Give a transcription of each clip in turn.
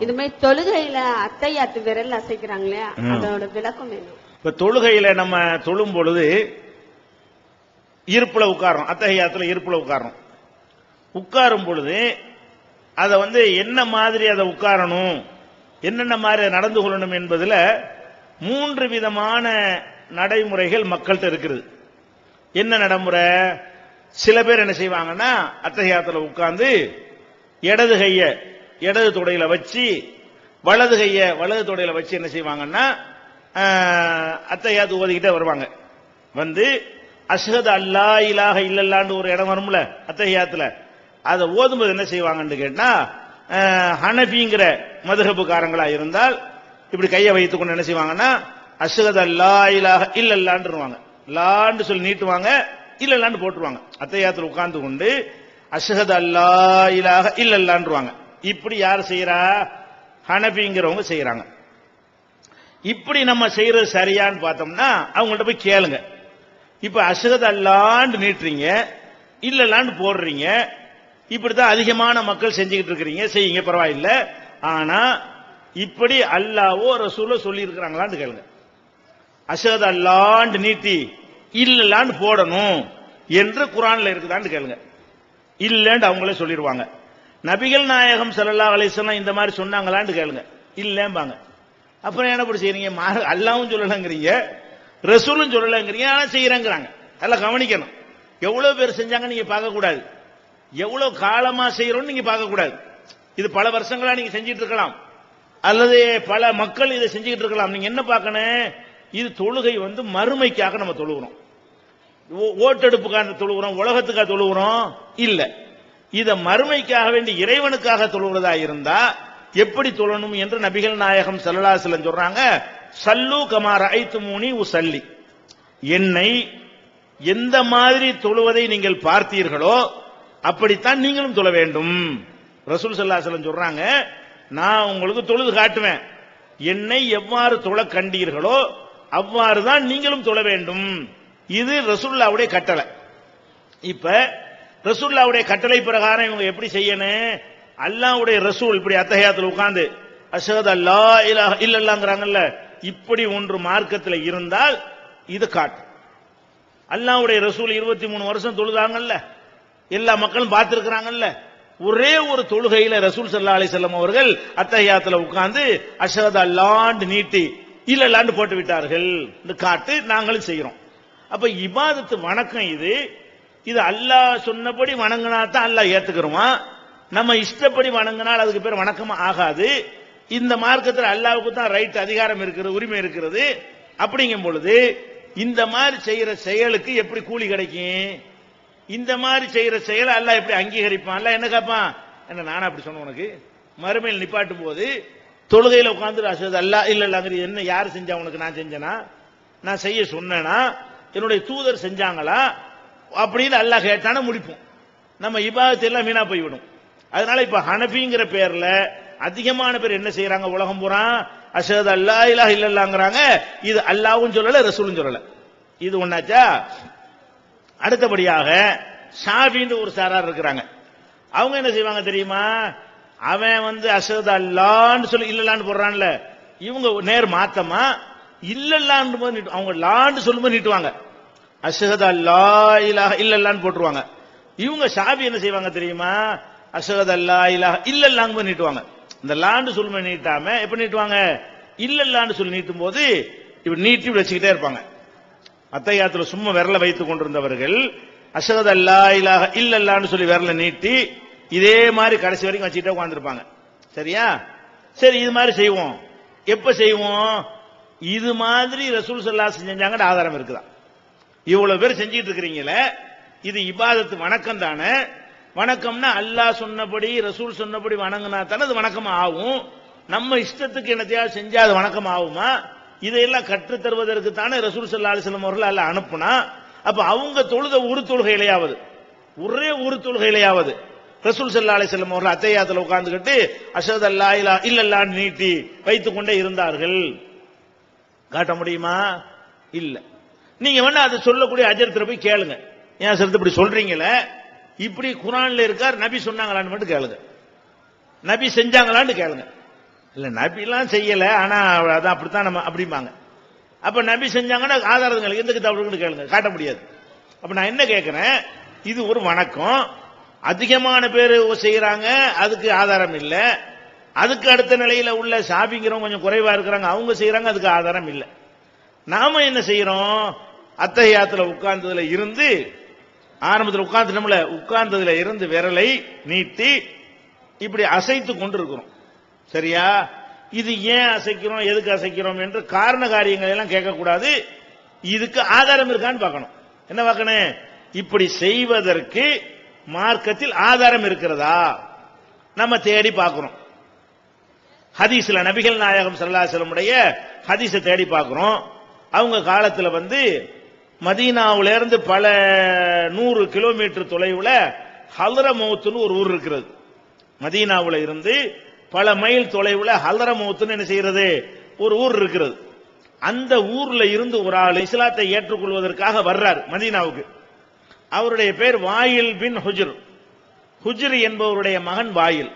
இது மாதிரி தொழுகையில அத்தையாத்து விரல் அசைக்கிறாங்களே. அதோட விளக்கம் வேணும் இப்ப தொழுகையில நம்ம தொழும் பொழுது இருப்புல உட்காரோம் அத்தகையாத்துல இருப்புல உட்காரோம் உட்காரும் பொழுது அதை வந்து என்ன மாதிரி அதை உட்காரணும் என்னென்ன மாதிரி நடந்து கொள்ளணும் என்பதுல மூன்று விதமான நடைமுறைகள் மக்கள்கிட்ட இருக்குது. என்ன நடைமுறை? சில பேர் என்ன செய்வாங்கன்னா அத்தகையாத்துல உட்கார்ந்து இடது கைய இடது தொடையில வச்சு வலது கைய வலது தொடையில வச்சு என்ன செய்வாங்கன்னா ஆஹ், அத்தையாத்து ஓதிக்கிட்டே வருவாங்க. வந்து அஷ்ஹது அல்லா இலாக இல்லல்லான்னு ஒரு இடம் வரும்ல அத்தகையாத்துல அதை ஓதும்போது என்ன செய்வாங்கன்னு கேட்டா ஹனபிங்கிற மதுகப்புக்காரங்களா இருந்தால் இப்படி கையை வைத்துக் கொண்டு என்ன செய்வாங்கன்னா அஷ்ஹது அல்லா இலாக இல்லல்லான்றுவாங்க. லான்னு சொல்லி நீட்டுவாங்க இல்லல்லான்னு போட்டுருவாங்க. அத்தையாத்துல உட்கார்ந்து கொண்டு அஷ்ஹது அல்லா இலாக இல்லல்லான்றுவாங்க. இப்படி யார் செய்யறா ஹனபிங்கிறவங்க செய்யறாங்க இப்படி நம்ம செய்யறது சரியான்னு பார்த்தோம்னா அவங்கள்ட்ட போய் கேளுங்க. இப்ப அஷ்ஹது அல்லாண்டு நீட்டுறீங்க இல்லலான்னு போடுறீங்க இப்படிதான் அதிகமான மக்கள் செஞ்சுக்கிட்டு இருக்கிறீங்க செய்யுங்க பரவாயில்ல. ஆனா இப்படி அல்லாவோ ரசூலோ சொல்லி இருக்கிறாங்களான்னு கேளுங்க. அஷத் அல்லாண்டு நீட்டி இல்லலான்னு போடணும் என்று குரான்ல இருக்குதான்னு கேளுங்க. இல்லன்னு அவங்களே சொல்லிடுவாங்க. நபிகள் நாயகம் ஸல்லல்லாஹு அலைஹி இந்த மாதிரி சொன்னாங்களான்னு கேளுங்க. இல்லம்பாங்க. அப்புறம் என்ன இப்படி செய்றீங்க? மா- அல்லாவும் சொல்லலங்கிறீங்க. ரசூலும் சொல்லலங்கிறீங்க. ஆனால் செய்யறேங்கிறாங்க அதெல்லாம் கவனிக்கணும். எவ்வளவு பேர் செஞ்சாங்க நீங்க பார்க்கக்கூடாது. எவ்வளோ எவ்வளவு காலமா செய்யறோம்னு நீங்க பார்க்கக்கூடாது. இது பல வருஷங்களா நீங்க செஞ்சிட்டு இருக்கலாம் அல்லது பல மக்கள் இதை செஞ்சுக்கிட்டு இருக்கலாம் நீங்க என்ன பார்க்கணும்? இது தொழுகை வந்து மறுமைக்காக நம்ம தொழுகிறோம். ஓ- ஓட்டெடுப்புக்காக தொழுகிறோம். உலகத்துக்காக தொழுகிறோம். இல்லை. இத மறுமைக்காக வேண்டி இறைவனுக்காக தொழுகிறதா இருந்தா எப்படி தொழணும் என்று நபிகள் நாயகம் ஸல்லல்லாஹு அலைஹி சொல்றாங்க. சல்லு கமார் ஐத்து மூனி உசல்லி என்னை எந்த மாதிரி தொழுவதை நீங்கள் பார்த்தீர்களோ அப்படித்தான் நீங்களும் தொழ வேண்டும். ரசூல் ஸல்லல்லாஹு அலைஹி சொல்றாங்க நான் உங்களுக்கு தொழுது காட்டுவேன். என்னை எவ்வாறு தொழ கண்டீர்களோ அவ்வாறு தான் நீங்களும் தொழ வேண்டும். இது ரசூல்லாவுடைய கட்டளை. இப்ப ரசூல்லாவுடைய கட்டளை பிரகாரம் இவங்க எப்படி செய்யணும்? அல்லாவுடைய ரசூல் இப்படி அத்தகையத்தில் உட்கார்ந்து அசகத் அல்லா இலாஹ இல்லல்லாங்கிறாங்கல்ல இப்படி ஒன்று மார்க்கத்தில் இருந்தால் இது காட்டு அல்லாஹ்வுடைய ரசூல் இருபத்தி மூணு வருஷம் தொழுதாங்கல்ல எல்லா மக்களும் பார்த்திருக்கிறாங்கல்ல ஒரே ஒரு தொழுகையில ரசூல் சல்லா அலி செல்லம் அவர்கள் அத்தகையாத்துல உட்கார்ந்து அஷஹது அல்லாண்டு நீட்டி இல்லல்லாண்டு போட்டு விட்டார்கள் காட்டு நாங்களும் செய்கிறோம் அப்ப இபாதத்து வணக்கம் இது இது அல்லாஹ் சொன்னபடி வணங்கினா தான் அல்லாஹ் ஏத்துக்கிறோமா? நம்ம இஷ்டப்படி வணங்கினால் அதுக்கு பேர் வணக்கமா ஆகாது. இந்த மார்க்கத்தில் அல்லாவுக்கு தான் ரைட் அதிகாரம் இருக்கிறது உரிமை இருக்கிறது அப்படிங்கும் பொழுது இந்த மாதிரி செய்யற செயலுக்கு எப்படி கூலி கிடைக்கும்? இந்த மாதிரி செய்யற செயலை அல்லாஹ் எப்படி அங்கீகரிப்பான்? அல்ல என்ன கேட்பான்? என்ன நானா அப்படி சொன்னேன் உனக்கு. மறுமையில் நிப்பாட்டும் போது தொழுகையில் உட்காந்து அசது அல்ல இல்ல அங்கே என்ன யார் செஞ்சா உனக்கு நான் செஞ்சேனா? நான் செய்ய சொன்னேனா? என்னுடைய தூதர் செஞ்சாங்களா? அப்படின்னு அல்லாஹ் கேட்டான முடிப்போம். நம்ம இபாதத்தை எல்லாம் வீணா போய்விடும் அதனால இப்ப ஹனபிங்கிற பேர்ல அதிகமான பேர் என்ன செய்யறாங்க உலகம் பூரா அஷத் அல்லா இல்லா இல்லல்லாங்கிறாங்க. இது அல்லாவும் சொல்லல ரசூலும் சொல்லல. இது ஒன்னாச்சா அடுத்தபடியாக ஷாஃபின்னு ஒரு சாரார் இருக்கிறாங்க. அவங்க என்ன செய்வாங்க தெரியுமா? அவன் வந்து அஷத் அல்லான்னு சொல்லி இல்லலான்னு போடுறான்ல. இவங்க நேர் மாத்தமா? இல்லல்லான்னு போது அவங்க லான்னு சொல்லும்போது நீட்டுவாங்க. அஷஹத் அல்லா இலாஹ இல்லல்லான்னு போட்டுருவாங்க. இவங்க ஷாபி என்ன செய்வாங்க தெரியுமா? அஷஹத் அல்லா இலாஹ இல்லல்லாங்க போய் நீட்டுவாங்க. இந்த லாண்டு சொல்லும்போது நீட்டாம எப்ப நீட்டுவாங்க? இல்லல்லான்னு சொல்லி நீட்டும் போது இப்படி நீட்டி இப்படி வச்சுக்கிட்டே இருப்பாங்க. அத்தையாத்துல சும்மா விரல வைத்துக் கொண்டிருந்தவர்கள் அஷஹத் அல்லா இலாஹ இல்லல்லான்னு சொல்லி விரல நீட்டி இதே மாதிரி கடைசி வரைக்கும் வச்சுக்கிட்டே உட்காந்துருப்பாங்க சரியா? சரி இது மாதிரி செய்வோம். எப்ப செய்வோம்? இது மாதிரி ரசூல் சல்லா செஞ்சாங்கன்னு ஆதாரம் இருக்குதான். இவ்வளவு பேர் செஞ்சிட்டு இருக்கிறீங்களே இது இபாதத்து வணக்கம் தானே? வணக்கம்னா அல்லாஹ் சொன்னபடி ரசூல் சொன்னபடி வணங்கினா தானே அது வணக்கம் ஆகும்? நம்ம இஷ்டத்துக்கு என்னத்தையாவது செஞ்சா அது வணக்கம் ஆகுமா? இதையெல்லாம் கற்றுத் தருவதற்கு தானே ரசூல் சல்லா அலிஸ்லம் அவர்கள் அல்ல அனுப்புனா? அப்ப அவங்க தொழுத ஒரு தொழுகையிலையாவது ஒரே ஒரு தொழுகையிலையாவது ரசூல் சல்லா அலிஸ்லம் அவர்கள் அத்தையாத்துல உட்கார்ந்துக்கிட்டு அசத் அல்லா இல்லா இல்லல்லான்னு நீட்டி வைத்துக் கொண்டே இருந்தார்கள். காட்ட முடியுமா? இல்லை. நீங்க வேணா அதை சொல்லக்கூடிய அஜரத்துல போய் கேளுங்க. ஏன் சார் இப்படி சொல்றீங்களே இப்படி குரான்ல இருக்கார் நபி சொன்னாங்களான்னு மட்டும் கேளுங்க. நபி செஞ்சாங்களான்னு கேளுங்க. இல்ல நபிலாம் செய்யல ஆனா அதான் அப்படித்தான் நம்ம அப்படிம்பாங்க. அப்ப நபி செஞ்சாங்கன்னா ஆதாரங்கள் எந்த கிதாபுன்னு கேளுங்க காட்ட முடியாது. அப்ப நான் என்ன கேட்கிறேன் இது ஒரு வணக்கம். அதிகமான பேர் செய்யறாங்க அதுக்கு ஆதாரம் இல்லை. அதுக்கு அடுத்த நிலையில உள்ள சாபிங்கிறவங்க கொஞ்சம் குறைவா இருக்கிறாங்க அவங்க செய்யறாங்க அதுக்கு ஆதாரம் இல்லை. நாம என்ன செய்யறோம் அத்தகையாத்துல உட்கார்ந்ததுல இருந்து ஆரம்பத்தில் உட்கார்ந்துட்டோம்ல உட்கார்ந்ததுல இருந்து விரலை நீட்டி இப்படி அசைத்து கொண்டிருக்கிறோம். சரியா? இது ஏன் அசைக்கிறோம் எதுக்கு அசைக்கிறோம் என்று காரண காரியங்கள் எல்லாம் கேட்கக்கூடாது. இதுக்கு ஆதாரம் இருக்கான்னு பார்க்கணும். என்ன பார்க்கணும்? இப்படி செய்வதற்கு மார்க்கத்தில் ஆதாரம் இருக்கிறதா? நம்ம தேடி பார்க்கிறோம் ஹதீஸ்ல நபிகள் நாயகம் சல்லாசலமுடைய ஹதீஸை தேடி பார்க்கிறோம் அவங்க காலத்தில் வந்து மதீனாவிலிருந்து பல நூறு கிலோமீட்டர் தொலைவுல ஹல்ரமௌத்துன்னு ஒரு ஊர் இருக்கிறது. மதீனாவில் இருந்து பல மைல் தொலைவுல ஹல்ரமௌத்துன்னு என்ன செய்யறது? ஒரு ஊர் இருக்கிறது. அந்த ஊர்ல இருந்து ஒரு ஆள் இஸ்லாத்தை ஏற்றுக்கொள்வதற்காக வர்றார் மதீனாவுக்கு. அவருடைய பேர் வாயில் பின் ஹுஜர். ஹுஜர் என்பவருடைய மகன் வாயில்.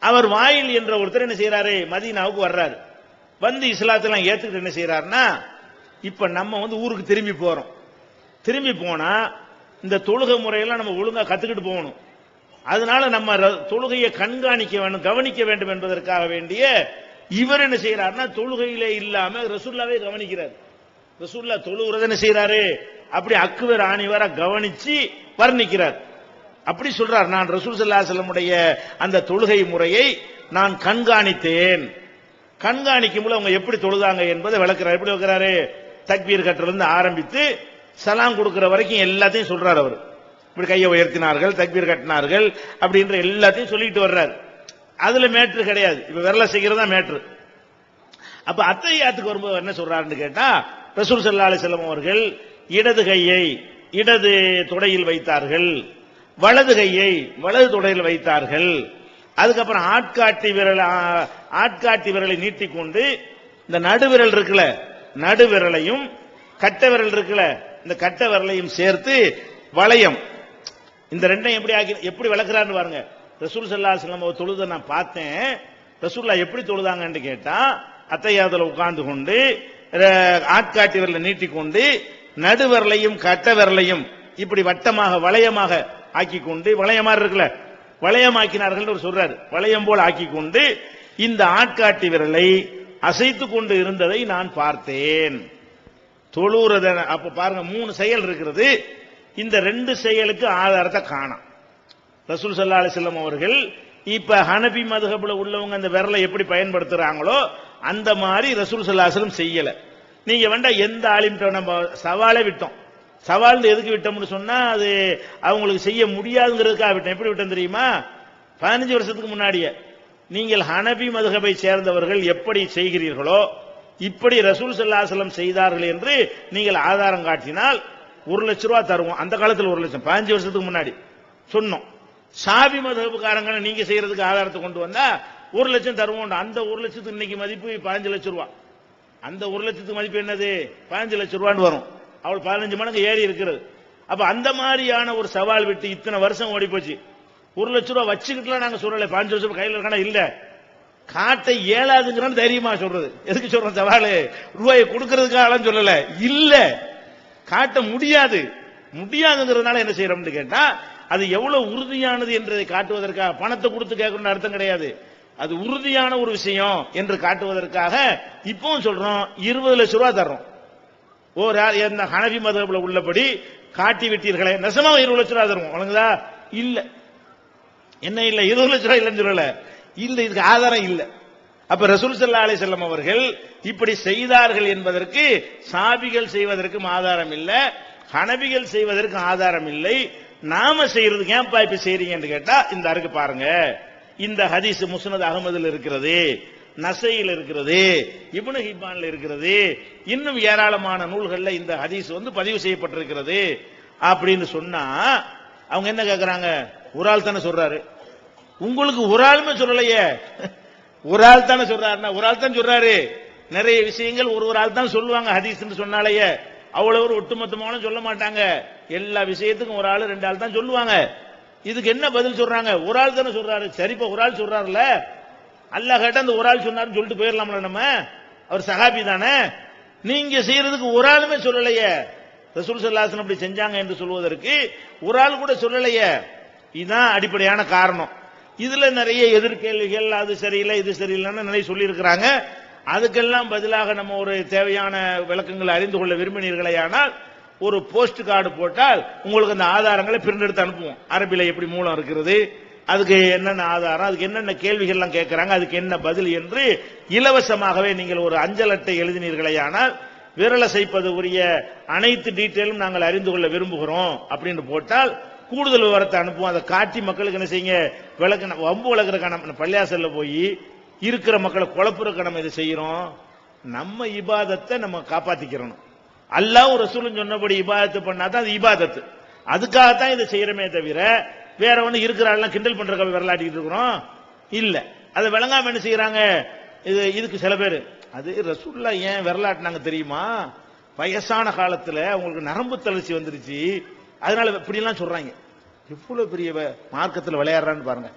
அவர் வாயில் என்ற ஒருத்தர் என்ன செய்யறாரு மதீனாவுக்கு வர்றாரு. வந்து இஸ்லாத்தெல்லாம் ஏத்துக்கிட்டு என்ன செய்யறாருன்னா இப்ப நம்ம வந்து ஊருக்கு திரும்பி போறோம். திரும்பி போனா இந்த தொழுகை முறையெல்லாம் நம்ம ஒழுங்கா கத்துக்கிட்டு போகணும். அதனால நம்ம ர- தொழுகையை கண்காணிக்க வேண்டும் கவனிக்க வேண்டும் என்பதற்காக வேண்டிய இவர் என்ன செய்யறாருன்னா தொழுகையிலே இல்லாம ரசுல்லாவே கவனிக்கிறார். ரசுல்லா தொழுகிறத என்ன செய்யறாரு அப்படி அக்குவர் ஆணிவர கவனிச்சு வர்ணிக்கிறார். அப்படி சொல்றார் நான் ரசூல் சல்லாசலமுடைய அந்த தொழுகை முறையை நான் கண்காணித்தேன். கண்காணிக்கும் போது அவங்க எப்படி தொழுதாங்க என்பதை விளக்குறார். எப்படி வைக்கிறாரு தக்பீர் கட்டுறதுல ஆரம்பித்து சலாம் கொடுக்கிற வரைக்கும் எல்லாத்தையும் சொல்றார் அவர். இப்படி கையை உயர்த்தினார்கள் தக்பீர் கட்டினார்கள் அப்படின்ற எல்லாத்தையும் சொல்லிட்டு வர்றார். அதுல மேட்ரு கிடையாது. இப்ப விரல செய்கிறது தான் மேட்ரு. அப்ப அத்தையாத்துக்கு வரும்போது என்ன சொல்றாருன்னு கேட்டா ரசூல் ஸல்லல்லாஹு அலைஹி அவர்கள் இடது கையை இடது தொடையில் வைத்தார்கள் வலது கையை வலது தொடையில் வைத்தார்கள். அதுக்கப்புறம் ஆட்காட்டி விரல் ஆட்காட்டி விரலை நீட்டிக்கொண்டு இந்த நடுவிரல் இருக்குல்ல நடுவிரலையும் கட்ட விரல் இருக்குல்ல இந்த கட்ட விரலையும் சேர்த்து வளையம். இந்த ரெண்டையும் எப்படி ஆக்கி எப்படி விளக்குறான்னு பாருங்க. ரசூல் சல்லா செல்லம் தொழுத நான் பார்த்தேன். ரசூல்லா எப்படி தொழுதாங்கன்னு கேட்டா அத்தையாதுல உட்கார்ந்து கொண்டு ஆட்காட்டி விரலை நீட்டிக்கொண்டு நடுவிரலையும் கட்ட விரலையும் இப்படி வட்டமாக வளையமாக ஆக்கி கொண்டு வளையமா இருக்குல்ல வளையமாக்கினார்கள் ஒரு சொல்றாரு. வளையம் போல் ஆக்கி கொண்டு இந்த ஆட்காட்டி விரலை அசைத்து கொண்டு இருந்ததை நான் பார்த்தேன். தொழுறத அப்ப பாருங்க மூணு செயல் இருக்கிறது. இந்த ரெண்டு செயலுக்கு ஆதாரத்தை காணும். ரசூல் சல்லா அலிஸ்லாம் அவர்கள் இப்ப ஹனபி மதுஹப்ல உள்ளவங்க அந்த விரலை எப்படி பயன்படுத்துறாங்களோ அந்த மாதிரி ரசூல் சல்லா செய்யல. நீங்க வேண்டா எந்த ஆலிம்கிட்ட நம்ம சவாலே விட்டோம். சவால் எதுக்கு விட்டோம்னு சொன்னா அது அவங்களுக்கு செய்ய முடியாதுங்கிறதுக்காக விட்டோம். எப்படி விட்டோம் தெரியுமா? பதினஞ்சு வருஷத்துக்கு முன்னாடியே. நீங்கள் ஹனபி மதுகபை சேர்ந்தவர்கள் எப்படி செய்கிறீர்களோ இப்படி ரசூல் சல்லாசலம் செய்தார்கள் என்று நீங்கள் ஆதாரம் காட்டினால் ஒரு லட்ச ரூபா தருவோம். அந்த காலத்தில் ஒரு லட்சம் பதினஞ்சு வருஷத்துக்கு முன்னாடி. சொன்னோம். சாபி மதகுக்காரங்க நீங்க செய்யறதுக்கு ஆதாரத்தை கொண்டு வந்தா ஒரு லட்சம் தருவோம் அந்த ஒரு லட்சத்துக்கு இன்னைக்கு மதிப்பு பதினஞ்சு லட்சம் ரூபா. அந்த ஒரு லட்சத்துக்கு மதிப்பு என்னது? பதினஞ்சு லட்சம் ரூபான்னு வரும். அவள் பதினஞ்சு மடங்கு ஏறி இருக்கிறது. அப்ப அந்த மாதிரியான ஒரு சவால் விட்டு இத்தனை வருஷம் ஓடி போச்சு ஒரு லட்ச ரூபா வச்சுக்கிட்டுலாம் நாங்க சொல்லல பதினஞ்சு வருஷம் கையில் இருக்கானா இல்ல. காட்டை ஏழாதுங்கிறான்னு தைரியமா சொல்றது. எதுக்கு சொல்றோம் சவாலு? ரூபாயை கொடுக்கறதுக்காக சொல்லல. இல்ல. காட்ட முடியாது. முடியாதுங்கிறதுனால என்ன செய்யறோம்னு கேட்டா அது எவ்வளவு உறுதியானது என்றதை காட்டுவதற்காக பணத்தை கொடுத்து கேட்கணும்னு அர்த்தம் கிடையாது. அது உறுதியான ஒரு விஷயம் என்று காட்டுவதற்காக இப்பவும் சொல்றோம் இருபது லட்சம் ரூபாய் தர்றோம். ஓர் ஹனவி இந்த உள்ளபடி காட்டி விட்டீர்களே நெசமா இருபது லட்சம் ரூபாய் தருவோம். வழங்குதா? இல்லை. என்ன இல்லை இருபது லட்சம் ரூபாய் இல்லைன்னு சொல்லல. இல்ல இதுக்கு ஆதாரம் இல்லை. அப்ப ரசூல் சல்லா அலி செல்லம் அவர்கள் இப்படி செய்தார்கள் என்பதற்கு சாபிகள் செய்வதற்கும் ஆதாரம் இல்லை ஹனபிகள் செய்வதற்கு ஆதாரம் இல்லை. நாம செய்யறதுக்கு ஏன்பா இப்ப செய்றீங்கன்னு கேட்டா இந்த அருக்கு பாருங்க. இந்த ஹதீஸ் முஸ்னத் அகமதுல இருக்கிறது நசையில் இருக்கிறது இப்னு ஹிபான்ல இருக்கிறது. இன்னும் ஏராளமான நூல்கள்ல இந்த ஹதீஸ் வந்து பதிவு செய்யப்பட்டிருக்கிறது. அப்படின்னு சொன்னா அவங்க என்ன கேக்குறாங்க? ஒரு ஆள் தானே சொல்றாரு. உங்களுக்கு ஒரு ஆளுமே சொல்லலையே. ஒரு ஆள் தானே சொல்றாருன்னா ஒரு ஆள் தான் சொல்றாரு. நிறைய விஷயங்கள் ஒரு ஒரு ஆள் தான் சொல்லுவாங்க ஹதீஸ்னு சொன்னாலேயே. அவ்வளவு ஒரு ஒட்டுமொத்தமான சொல்ல மாட்டாங்க. எல்லா விஷயத்துக்கும் ஒரு ஆள் ரெண்டு ஆள் தான் சொல்லுவாங்க. இதுக்கு என்ன பதில் சொல்றாங்க? ஒரு ஆள் தானே சொல்றாரு. சரிப்பா ஒரு ஆள் சொல்றாருல அல்லாஹ் கேட்ட அந்த ஒரு ஆள் சொன்னாருன்னு சொல்லிட்டு போயிடலாம்ல நம்ம? அவர் சகாபி தானே. நீங்க செய்யறதுக்கு ஒரு ஆளுமே சொல்லலையே. ரசூல் சல்லாசன் அப்படி செஞ்சாங்க என்று சொல்வதற்கு ஒரு ஆள் கூட சொல்லலையே. இதுதான் அடிப்படையான காரணம். இதுல நிறைய எதிர்கேள்விகள் அது சரியில்லை இது சரியில்லைன்னு நிறைய சொல்லியிருக்கிறாங்க. அதுக்கெல்லாம் பதிலாக நம்ம ஒரு தேவையான விளக்கங்களை அறிந்து கொள்ள விரும்பினீர்களையானால் ஒரு போஸ்ட் கார்டு போட்டால் உங்களுக்கு அந்த ஆதாரங்களை பிரிண்ட் எடுத்து அனுப்புவோம். அரபில எப்படி மூலம் இருக்கிறது அதுக்கு என்னென்ன ஆதாரம் அதுக்கு என்னென்ன கேள்விகள்லாம் கேட்கிறாங்க அதுக்கு என்ன பதில் என்று இலவசமாகவே நீங்கள் ஒரு அஞ்சல் அட்டை எழுதினீர்களையானால் விரலசைப்பது உரிய அனைத்து டீட்டெயிலும் நாங்கள் அறிந்து கொள்ள விரும்புகிறோம் அப்படின்னு போட்டால் கூடுதல் விவரத்தை அனுப்புவோம். அதை காட்டி மக்களுக்கு என்ன செய்யுங்க? விளக்கு வம்பு விளக்குறக்க நம்ம பள்ளியாசல்ல போய் இருக்கிற மக்களை குழப்புறக்க நம்ம இதை செய்யறோம்? நம்ம இபாதத்தை நம்ம காப்பாத்திக்கிறணும். அல்லாஹ் ரசூலும் சொன்னபடி இபாதத்து பண்ணாதான் அது இபாதத்து. அதுக்காகத்தான் இதை செய்யறமே தவிர வேற ஒன்று இருக்கிறாள்லாம் கிண்டல் பண்ற விரலாட்டிட்டு இருக்கிறோம்? இல்ல. அதை விளங்காம என்ன செய்யறாங்க? இது இதுக்கு சில பேர் அது ரசூல்லா ஏன் விரலாட்டினாங்க தெரியுமா? வயசான காலத்துல உங்களுக்கு நரம்பு தளர்ச்சி வந்துருச்சு. அதனால இப்படிலாம் சொல்றாங்க. எவ்வளவு பெரிய மார்க்கத்தில் விளையாடுறான்னு பாருங்க.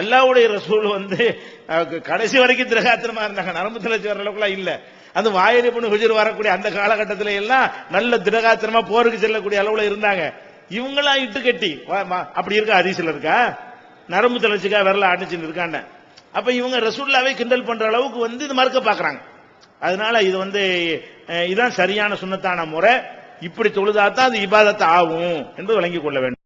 அல்லாவுடைய ரசூல் வந்து கடைசி வரைக்கும் திரகாத்திரமா இருந்தாங்க. நரம்பு தலைச்சி வர அளவுக்குலாம் இல்ல. அந்த வாயிலை பொண்ணு ஹுஜர் வரக்கூடிய அந்த காலகட்டத்தில் எல்லாம் நல்ல திரகாத்திரமா போருக்கு செல்லக்கூடிய அளவுல இருந்தாங்க. இவங்களாம் இட்டு கட்டி அப்படி இருக்கா அதிசல இருக்கா? நரம்பு தளர்ச்சிக்காக விரல அடிச்சுட்டு இருக்காண்ட அப்ப இவங்க ரசூல்லாவே கிண்டல் பண்ற அளவுக்கு வந்து இது மறுக்க பாக்குறாங்க அதனால இது வந்து இதுதான் சரியான சுண்ணத்தான முறை. இப்படி தொழுதாதான் அது இபாதத்தை ஆகும் என்று விளங்கிக் கொள்ள வேண்டும்.